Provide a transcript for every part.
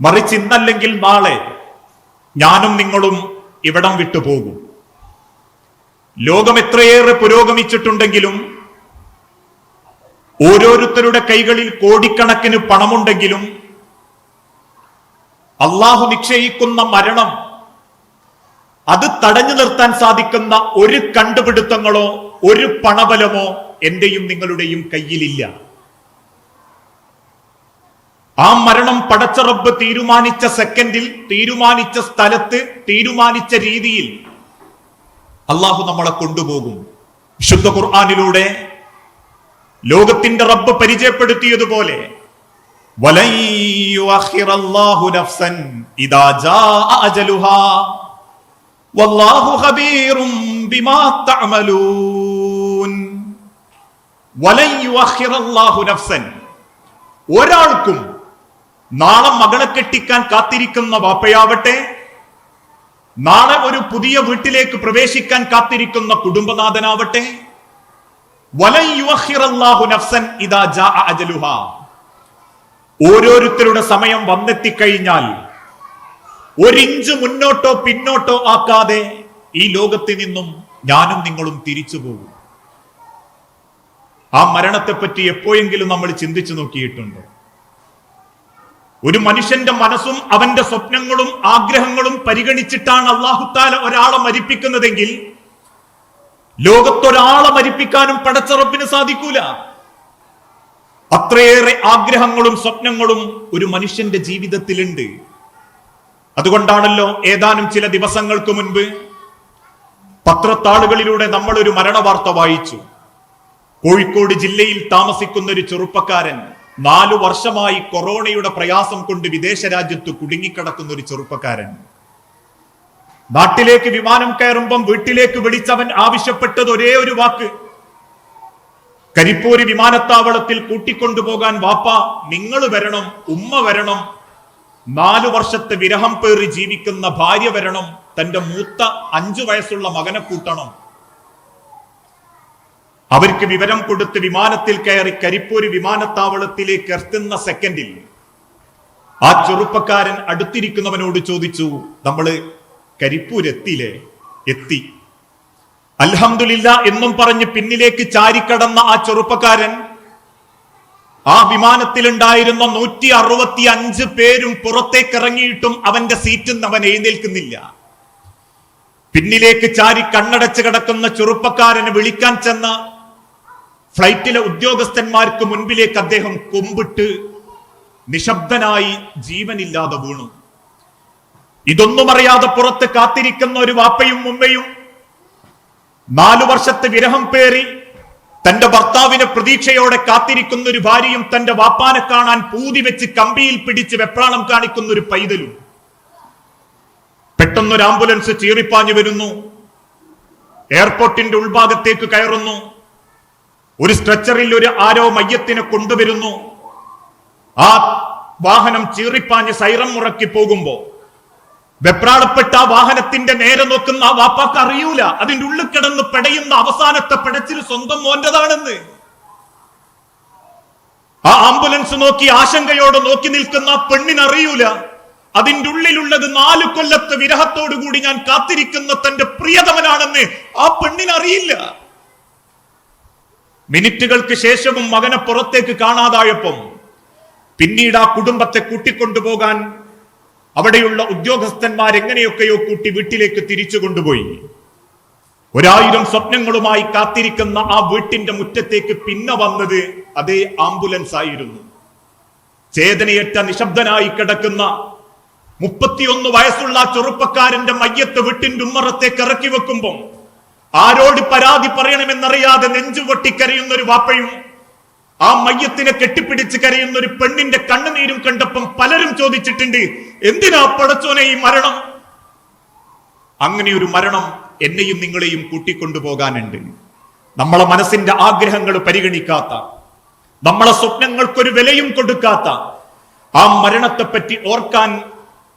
മറിച്ച് ഇന്നല്ലെങ്കിൽ നാളെ ഞാനും നിങ്ങളും ഇവിടം വിട്ടുപോകും. ലോകം എത്രയേറെ പുരോഗമിച്ചിട്ടുണ്ടെങ്കിലും ഓരോരുത്തരുടെ കൈകളിൽ കോടിക്കണക്കിന് പണമുണ്ടെങ്കിലും അള്ളാഹു നിശ്ചയിക്കുന്ന മരണം അത് തടഞ്ഞു നിർത്താൻ സാധിക്കുന്ന ഒരു കണ്ടുപിടുത്തങ്ങളോ ഒരു പണബലമോ എന്റെയും നിങ്ങളുടെയും കയ്യിലില്ല. ആ മരണം പടച്ച റബ്ബ് തീരുമാനിച്ച സെക്കൻഡിൽ തീരുമാനിച്ച സ്ഥലത്ത് തീരുമാനിച്ച രീതിയിൽ അള്ളാഹു നമ്മളെ കൊണ്ടുപോകും. വിശുദ്ധ ഖുർആാനിലൂടെ ലോകത്തിന്റെ റബ്ബ് പരിചയപ്പെടുത്തിയതുപോലെ ഒരാൾക്കും നാളെ മകളെ കെട്ടിക്കാൻ കാത്തിരിക്കുന്ന വാപ്പയാവട്ടെ. നാളെ ഒരു പുതിയ വീട്ടിലേക്ക് പ്രവേശിക്കാൻ കാത്തിരിക്കുന്ന കുടുംബനാഥനാവട്ടെ. ഓരോരുത്തരുടെ സമയം വന്നെത്തിക്കഴിഞ്ഞാൽ ഒരിഞ്ച് മുന്നോട്ടോ പിന്നോട്ടോ ആക്കാതെ ഈ ലോകത്തിൽ നിന്നും ഞാനും നിങ്ങളും തിരിച്ചു പോകും. ആ മരണത്തെപ്പറ്റി എപ്പോഴെങ്കിലും നമ്മൾ ചിന്തിച്ചു നോക്കിയിട്ടുണ്ടോ? ഒരു മനുഷ്യന്റെ മനസ്സും അവന്റെ സ്വപ്നങ്ങളും ആഗ്രഹങ്ങളും പരിഗണിച്ചിട്ടാണ് അള്ളാഹുത്താല ഒരാളെ മരിപ്പിക്കുന്നതെങ്കിൽ ലോകത്തൊരാളെ മരിപ്പിക്കാനും പടച്ചറപ്പിന് സാധിക്കൂല. അത്രയേറെ ആഗ്രഹങ്ങളും സ്വപ്നങ്ങളും ഒരു മനുഷ്യന്റെ ജീവിതത്തിലുണ്ട്. അതുകൊണ്ടാണല്ലോ ഏതാനും ചില ദിവസങ്ങൾക്ക് മുൻപ് പത്രത്താളുകളിലൂടെ നമ്മൾ ഒരു മരണവാർത്ത വായിച്ചു. കോഴിക്കോട് ജില്ലയിൽ താമസിക്കുന്ന ഒരു ചെറുപ്പക്കാരൻ നാലു വർഷമായി കൊറോണയുടെ പ്രയാസം കൊണ്ട് വിദേശ രാജ്യത്ത് കുടുങ്ങിക്കിടക്കുന്ന ഒരു ചെറുപ്പക്കാരൻ. നാട്ടിലേക്ക് വിമാനം കയറുമ്പം വീട്ടിലേക്ക് വിളിച്ചവൻ ആവശ്യപ്പെട്ടത് ഒരേ ഒരു വാക്ക്. കരിപ്പൂര് വിമാനത്താവളത്തിൽ കൂട്ടിക്കൊണ്ടുപോകാൻ വാപ്പ നിങ്ങൾ വരണം ഉമ്മ വരണം. നാലു വർഷത്തെ വിരഹം പേറി ജീവിക്കുന്ന ഭാര്യ വരണം തന്റെ മൂത്ത അഞ്ചു വയസ്സുള്ള മകനെ കൂട്ടണം. അവർക്ക് വിവരം കൊടുത്ത് വിമാനത്തിൽ കയറി കരിപ്പൂര് വിമാനത്താവളത്തിലേക്ക് എത്തുന്ന സെക്കൻഡിൽ ആ ചെറുപ്പക്കാരൻ അടുത്തിരിക്കുന്നവനോട് ചോദിച്ചു നമ്മൾ കരിപ്പൂർ എത്തിയില്ലേ? എത്തി. അൽഹമില്ല എന്നും പറഞ്ഞ് പിന്നിലേക്ക് ചാരിക്കടന്ന ആ ചെറുപ്പക്കാരൻ ആ വിമാനത്തിലുണ്ടായിരുന്ന നൂറ്റി അറുപത്തി അഞ്ച് പേരും പുറത്തേക്ക് ഇറങ്ങിയിട്ടും അവന്റെ സീറ്റിൽ നിന്ന് അവൻ എഴുന്നേൽക്കുന്നില്ല. പിന്നിലേക്ക് ചാരി കണ്ണടച്ച് കിടക്കുന്ന ചെറുപ്പക്കാരനെ വിളിക്കാൻ ചെന്ന ഫ്ലൈറ്റിലെ ഉദ്യോഗസ്ഥന്മാർക്ക് മുൻപിലേക്ക് അദ്ദേഹം കൊമ്പിട്ട് നിശബ്ദനായി ജീവനില്ലാതെ വീണു. ഇതൊന്നും അറിയാതെ പുറത്ത് കാത്തിരിക്കുന്ന ഒരു വാപ്പയും ഉമ്മയും നാലു വർഷത്തെ വിരഹം പേറി തന്റെ ഭർത്താവിനെ പ്രതീക്ഷയോടെ കാത്തിരിക്കുന്ന ഒരു ഭാര്യയും തന്റെ വാപ്പാനെ കാണാൻ പൂതി വെച്ച് കമ്പിയിൽ പിടിച്ച് വെപ്രാളം കാണിക്കുന്ന ഒരു പൈതലും. പെട്ടെന്നൊരു ആംബുലൻസ് ചീറിപ്പാഞ്ഞു വരുന്നു. എയർപോർട്ടിന്റെ ഉൾഭാഗത്തേക്ക് കയറുന്നു. ഒരു സ്ട്രെച്ചറിൽ ഒരു ആരോ മയ്യത്തിനെ കൊണ്ടുവരുന്നു. ആ വാഹനം ചീറിപ്പാഞ്ഞ് സൈറം മുറക്കി പോകുമ്പോ വെപ്രാളപ്പെട്ട ആ വാഹനത്തിന്റെ നേരെ നോക്കുന്ന ആ വാപ്പാക്ക് അറിയൂല. അതിന്റെ ഉള്ളിൽ കിടന്ന് പെടയുന്ന അവസാനത്തെ പെടച്ചിൽ സ്വന്തം മോന്റേതാണെന്ന്. ആ ആംബുലൻസ് നോക്കി ആശങ്കയോടെ നോക്കി നിൽക്കുന്ന ആ പെണ്ണിനറിയൂല. അതിന്റെ ഉള്ളിലുള്ളത് നാല് കൊല്ലത്തെ വിരഹത്തോടു കൂടി ഞാൻ കാത്തിരിക്കുന്ന തന്റെ പ്രിയതമനാണെന്ന് ആ പെണ്ണിനറിയില്ല. മിനിറ്റുകൾക്ക് ശേഷവും മകനെ പുറത്തേക്ക് കാണാതായപ്പം പിന്നീട് ആ കുടുംബത്തെ കൂട്ടിക്കൊണ്ടുപോകാൻ അവിടെയുള്ള ഉദ്യോഗസ്ഥന്മാർ എങ്ങനെയൊക്കെയോ കൂട്ടി വീട്ടിലേക്ക് തിരിച്ചു കൊണ്ടുപോയി. ഒരായിരം സ്വപ്നങ്ങളുമായി കാത്തിരിക്കുന്ന ആ വീട്ടിന്റെ മുറ്റത്തേക്ക് പിന്നെ വന്നത് അതേ ആംബുലൻസ് ആയിരുന്നു. ചേതനയേറ്റ നിശബ്ദനായി കിടക്കുന്ന മുപ്പത്തിയൊന്ന് വയസ്സുള്ള ചെറുപ്പക്കാരന്റെ മയ്യത്ത് വീട്ടിന്റെ ഉമ്മറത്തേക്ക് ഇറക്കി വെക്കുമ്പം ആരോട് പരാതി പറയണമെന്നറിയാതെ നെഞ്ചു പൊട്ടിക്കരയുന്ന ഒരു വാപ്പയും ആ മയ്യത്തിനെ കെട്ടിപ്പിടിച്ച് കരയുന്ന ഒരു പെണ്ണിന്റെ കണ്ണുനീരും കണ്ടപ്പം പലരും ചോദിച്ചിട്ടുണ്ട് എന്തിനാ പടച്ചോനെ ഈ മരണം? അങ്ങനെ ഒരു മരണം എന്നെയും നിങ്ങളെയും കൂട്ടിക്കൊണ്ടുപോകാനുണ്ട്. നമ്മളെ മനസ്സിന്റെ ആഗ്രഹങ്ങൾ പരിഗണിക്കാത്ത നമ്മളെ സ്വപ്നങ്ങൾക്കൊരു വിലയും കൊടുക്കാത്ത ആ മരണത്തെപ്പറ്റി ഓർക്കാൻ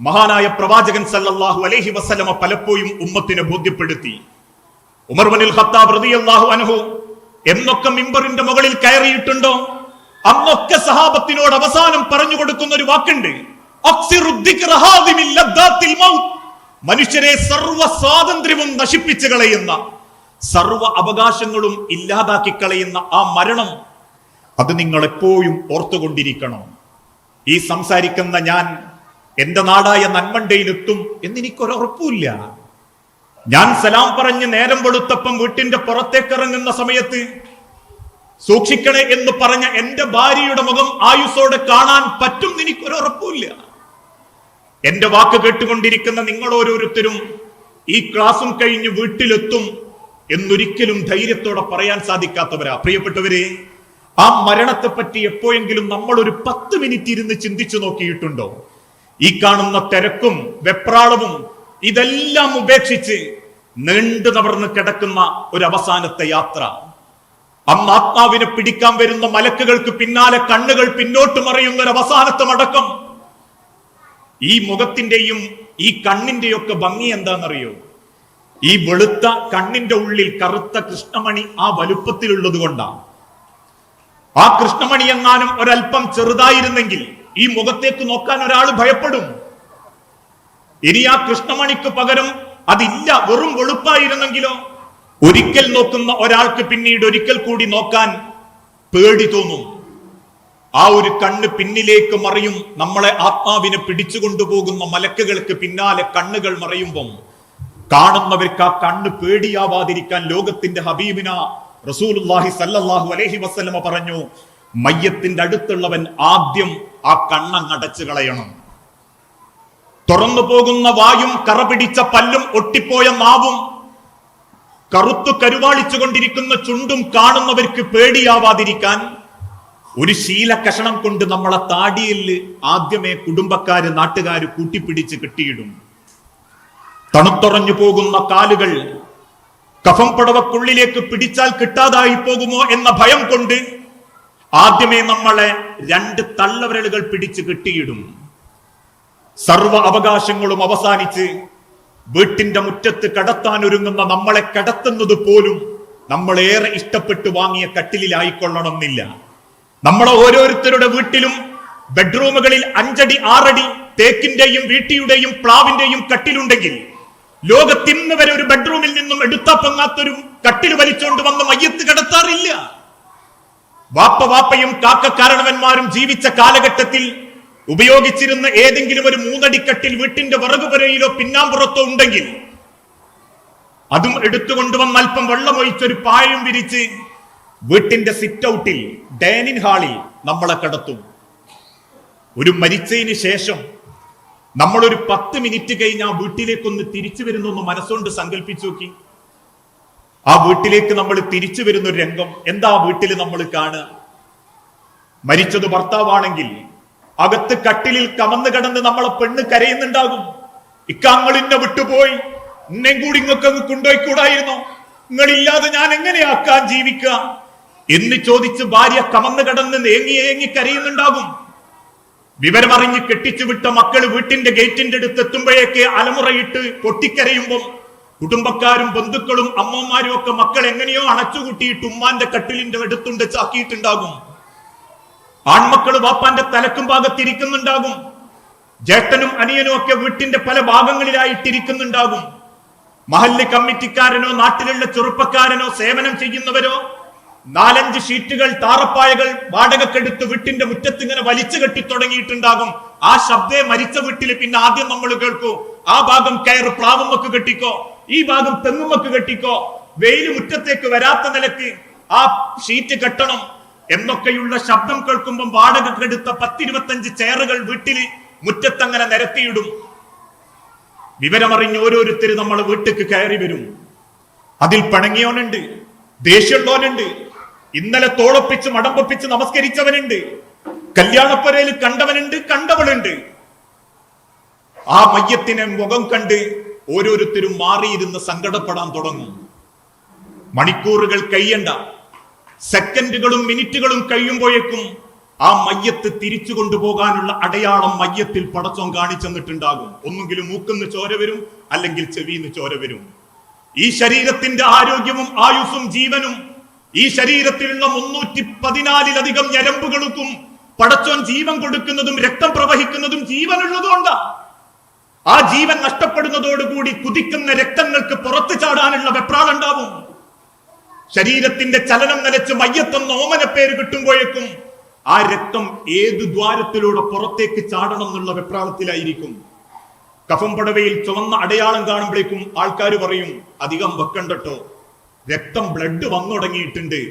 മഹാനായ പ്രവാചകൻ സല്ലല്ലാഹു അലൈഹി വസല്ലമ പലപ്പോഴും ഉമ്മത്തിനെ ബോധ്യപ്പെടുത്തി. ഉമർ ബനിൽ ഖത്താബ് റളിയല്ലാഹു അൻഹു എന്നൊക്കെ മിമ്പറിന്റെ മുകളിൽ കയറിയിട്ടുണ്ടോ? അന്നൊക്കെ സഹാബത്തിനോട് അവസാനം പറഞ്ഞു കൊടുക്കുന്ന ഒരു വാക്കുണ്ട്. മനുഷ്യരെ സർവ സ്വാതന്ത്ര്യവും നശിപ്പിച്ചു കളയുന്ന സർവ അവകാശങ്ങളും ഇല്ലാതാക്കി കളയുന്ന ആ മരണം അത് നിങ്ങൾ എപ്പോഴും ഓർത്തുകൊണ്ടിരിക്കണം. ഈ സംസാരിക്കുന്ന ഞാൻ എന്റെ നാടായ നന്മണ്ടയിലെത്തും എന്നെനിക്കൊരുറപ്പില്ല ഞാൻ സലാം പറഞ്ഞ് നേരം വെളുത്തപ്പം വീട്ടിന്റെ പുറത്തേക്ക് ഇറങ്ങുന്ന സമയത്ത് സൂക്ഷിക്കണേ എന്ന് പറഞ്ഞ എന്റെ ഭാര്യയുടെ മുഖം ആയുസോടെ കാണാൻ പറ്റും എനിക്കൊരുറപ്പില്ല എന്റെ വാക്ക് കേട്ടുകൊണ്ടിരിക്കുന്ന നിങ്ങൾ ഓരോരുത്തരും ഈ ക്ലാസും കഴിഞ്ഞ് വീട്ടിലെത്തും എന്നൊരിക്കലും ധൈര്യത്തോടെ പറയാൻ സാധിക്കാത്തവരാ. പ്രിയപ്പെട്ടവരെ ആ മരണത്തെ പറ്റി എപ്പോഴെങ്കിലും നമ്മൾ ഒരു പത്ത് മിനിറ്റ് ഇരുന്ന് ചിന്തിച്ചു നോക്കിയിട്ടുണ്ടോ? ഈ കാണുന്ന തിരക്കും വെപ്രാളവും ഇതെല്ലാം ഉപേക്ഷിച്ച് നീണ്ടു തവർന്ന് കിടക്കുന്ന ഒരു അവസാനത്തെ യാത്ര. അമ്മ ആത്മാവിനെ പിടിക്കാൻ വരുന്ന മലക്കുകൾക്ക് പിന്നാലെ കണ്ണുകൾ പിന്നോട്ട് മറിയുന്ന ഒരു അവസാനത്തെ മടക്കം. ഈ മുഖത്തിന്റെയും ഈ കണ്ണിന്റെയും ഒക്കെ ഭംഗി എന്താണെന്നറിയോ? ഈ വെളുത്ത കണ്ണിന്റെ ഉള്ളിൽ കറുത്ത കൃഷ്ണമണി ആ വലുപ്പത്തിലുള്ളത് കൊണ്ടാണ്. ആ കൃഷ്ണമണി എങ്ങാനും ഒരല്പം ചെറുതായിരുന്നെങ്കിൽ ഈ മുഖത്തേക്ക് നോക്കാൻ ഒരാൾ ഭയപ്പെടും. ഇനി ആ കൃഷ്ണമണിക്ക് പകരം അതില്ല വെറും വെളുപ്പായിരുന്നെങ്കിലോ? ഒരിക്കൽ നോക്കുന്ന ഒരാൾക്ക് പിന്നീട് ഒരിക്കൽ കൂടി നോക്കാൻ പേടി തോന്നും. ആ ഒരു കണ്ണ് പിന്നിലേക്ക് മറിയും നമ്മളെ ആത്മാവിനെ പിടിച്ചുകൊണ്ടുപോകുന്ന മലക്കുകൾക്ക് പിന്നാലെ കണ്ണുകൾ മറയുമ്പം കാണുന്നവർക്ക് ആ കണ്ണ് പേടിയാവാതിരിക്കാൻ ലോകത്തിന്റെ ഹബീബിന റസൂലുള്ളാഹി സല്ലല്ലാഹു അലൈഹി വസല്ലമ പറഞ്ഞു മയ്യത്തിന്റെ അടുത്തുള്ളവൻ ആദ്യം ആ കണ്ണങ്ങടച്ചു കളയണം തുറന്നു പോകുന്ന വായും കറ പിടിച്ച പല്ലും ഒട്ടിപ്പോയ നാവും കറുത്തു കരുവാളിച്ചുകൊണ്ടിരിക്കുന്ന ചുണ്ടും കാണുന്നവർക്ക് പേടിയാവാതിരിക്കാൻ ഒരു ശീല കഷണം കൊണ്ട് നമ്മളെ താടിയിൽ ആദ്യമേ കുടുംബക്കാര് നാട്ടുകാര് കൂട്ടിപ്പിടിച്ച് കെട്ടിയിടും. തണുത്തുറഞ്ഞു പോകുന്ന കാലുകൾ കഫം പടവക്കുള്ളിലേക്ക് പിടിച്ചാൽ കിട്ടാതായി പോകുമോ എന്ന ഭയം കൊണ്ട് ആദ്യമേ നമ്മളെ രണ്ട് തള്ളവരലുകൾ പിടിച്ച് കെട്ടിയിടും. സർവ അവകാശങ്ങളും അവസാനിച്ച് വീട്ടിന്റെ മുറ്റത്ത് കടത്താൻ ഒരുങ്ങുന്ന നമ്മളെ കടത്തുന്നത് പോലും നമ്മളേറെ ഇഷ്ടപ്പെട്ട് വാങ്ങിയ കട്ടിലിലായിക്കൊള്ളണമെന്നില്ല. നമ്മളെ ഓരോരുത്തരുടെ വീട്ടിലും ബെഡ്റൂമുകളിൽ അഞ്ചടി ആറടി തേക്കിന്റെയും വീട്ടിയുടെയും പ്ലാവിന്റെയും കട്ടിലുണ്ടെങ്കിൽ ലോകത്തിന്ന് വരെ ഒരു ബെഡ്റൂമിൽ നിന്നും എടുത്താ പൊങ്ങാത്തൊരു കട്ടിൽ വലിച്ചോണ്ട് വന്ന് മയ്യത്ത് കടത്താറില്ല. വാപ്പ വാപ്പയും കാക്ക കാരണവന്മാരും ജീവിച്ച കാലഘട്ടത്തിൽ ഉപയോഗിച്ചിരുന്ന ഏതെങ്കിലും ഒരു മൂന്നടിക്കട്ടിൽ വീട്ടിന്റെ വറകുപുരയിലോ പിന്നാമ്പുറത്തോ ഉണ്ടെങ്കിൽ അതും എടുത്തുകൊണ്ടുവന്ന് അല്പം വെള്ളമൊഴിച്ചൊരു പായം വിരിച്ച് വീട്ടിന്റെ സിറ്റ് ഔട്ടിൽ ഡൈനിങ് ഹാളിൽ നമ്മളെ കടത്തും. ഒരു മരിച്ചതിന് ശേഷം നമ്മളൊരു പത്ത് മിനിറ്റ് കഴിഞ്ഞ് ആ വീട്ടിലേക്കൊന്ന് തിരിച്ചു വരുന്നൊന്ന് മനസ്സുകൊണ്ട് സങ്കല്പിച്ചു നോക്കി. ആ വീട്ടിലേക്ക് നമ്മൾ തിരിച്ചു വരുന്ന ഒരു രംഗം എന്താ വീട്ടിൽ നമ്മൾ കാണുക? മരിച്ചത് ഭർത്താവാണെങ്കിൽ അകത്ത് കട്ടിലിൽ കമന്ന് കിടന്ന് നമ്മളെ പെണ്ണ് കരയുന്നുണ്ടാകും. ഇക്കാങ്ങളിന്നെ വിട്ടുപോയി. എന്നെ കൂടി ഇങ്ങൊക്കെ കൊണ്ടുപോയിക്കൂടായിരുന്നോ. നിങ്ങളില്ലാതെ ഞാൻ എങ്ങനെയാക്കാൻ ജീവിക്കുക എന്ന് ചോദിച്ച് ഭാര്യ കമന്ന് കിടന്ന് ഏങ്ങി ഏങ്ങി കരയുന്നുണ്ടാകും. വിവരമറിഞ്ഞ് കെട്ടിച്ചു വിട്ട മക്കൾ വീട്ടിന്റെ ഗേറ്റിന്റെ അടുത്ത് എത്തുമ്പോഴേക്ക് അലമുറയിട്ട് പൊട്ടിക്കരയുമ്പോൾ കുടുംബക്കാരും ബന്ധുക്കളും അമ്മമാരും ഒക്കെ മക്കൾ എങ്ങനെയോ അണച്ചുകൂട്ടിയിട്ട് ഉമ്മാന്റെ കട്ടിലിന്റെ അടുത്തുണ്ട് ചാക്കിയിട്ടുണ്ടാകും. ആൺമക്കൾ വാപ്പാന്റെ തലക്കും ഭാഗത്തിരിക്കുന്നുണ്ടാകും. ജേട്ടനും അനിയനും ഒക്കെ വീട്ടിന്റെ പല ഭാഗങ്ങളിലായിട്ടിരിക്കുന്നുണ്ടാകും. മഹല്ല് കമ്മിറ്റിക്കാരനോ നാട്ടിലുള്ള ചെറുപ്പക്കാരനോ സേവനം ചെയ്യുന്നവരോ നാലഞ്ച് ഷീറ്റുകൾ താറപ്പായകൾ വാടകക്കെടുത്ത് വീട്ടിന്റെ മുറ്റത്ത് ഇങ്ങനെ വലിച്ചു കെട്ടി തുടങ്ങിയിട്ടുണ്ടാകും. ആ ശബ്ദേ മരിച്ച വീട്ടിൽ പിന്നെ ആദ്യം നമ്മൾ കേൾക്കൂ. ആ ഭാഗം കയറ് പ്ലാവുമ്മക്ക് കെട്ടിക്കോ ഈ ഭാഗം തെങ്ങുമൊക്കെ കെട്ടിക്കോ. വെയിൽ മുറ്റത്തേക്ക് വരാത്ത നിലയ്ക്ക് ആ ഷീറ്റ് കെട്ടണം. എന്നൊക്കെയുള്ള ശബ്ദം കേൾക്കുമ്പോൾ വാടകക്കെടുത്ത പത്തിരുപത്തഞ്ച് ചെയറുകൾ വീട്ടിൽ മുറ്റത്തങ്ങനെ നിരത്തിയിടും. വിവരമറിഞ്ഞ് ഓരോരുത്തർ നമ്മൾ വീട്ടിക്ക് കയറി വരും. അതിൽ പണങ്ങിയോനുണ്ട് ദേഷ്യമുള്ളവനുണ്ട് ഇന്നലെ തോളൊപ്പിച്ച് മടമ്പൊപ്പിച്ച് നമസ്കരിച്ചവനുണ്ട് കല്യാണപ്പുരയിൽ കണ്ടവനുണ്ട് കണ്ടവളുണ്ട്. ആ മയ്യത്തിനെ മുഖം കണ്ട് ഓരോരുത്തരും മാറിയിരുന്ന് സങ്കടപ്പെടാൻ തുടങ്ങും. മണിക്കൂറുകൾ കഴിയണ്ട. സെക്കൻഡുകളും മിനിറ്റുകളും കഴിയുമ്പോഴേക്കും ആ മയ്യത്ത് തിരിച്ചു കൊണ്ടുപോകാനുള്ള അടയാളം മയ്യത്തിൽ പടച്ചോൻ കാണിച്ചെന്നിട്ടുണ്ടാകും. ഒന്നുകിലും മൂക്കുന്ന് ചോര വരും അല്ലെങ്കിൽ ചെവിന്ന് ചോര വരും. ഈ ശരീരത്തിന്റെ ആരോഗ്യവും ആയുസ്സും ജീവനും ഈ ശരീരത്തിലുള്ള മുന്നൂറ്റി പതിനാലിലധികം ഞരമ്പുകൾക്കും പടച്ചോൻ ജീവൻ കൊടുക്കുന്നതും രക്തം പ്രവഹിക്കുന്നതും ജീവനുള്ളതുകൊണ്ടാണ് ആ ജീവൻ നഷ്ടപ്പെടുന്നതോടുകൂടി കുതിക്കുന്ന രക്തങ്ങൾക്ക് വെപ്രാളുണ്ടാവും ശരീരത്തിന്റെ ചലനം നിലച്ച് മയ്യത്തെന്ന നോമന പേര് കിട്ടുമ്പോഴേക്കും ആ രക്തം ഏത് ദ്വാരത്തിലൂടെ പുറത്തേക്ക് ചാടണം എന്നുള്ള വെപ്രാളത്തിലായിരിക്കും. കഫം പടവയിൽ ചുവന്ന അടയാളം കാണുമ്പോഴേക്കും ആൾക്കാർ പറയും അധികം വെക്കണ്ടട്ടോ. രക്തം ബ്ലഡ് വന്നു തുടങ്ങിയിട്ടുണ്ട്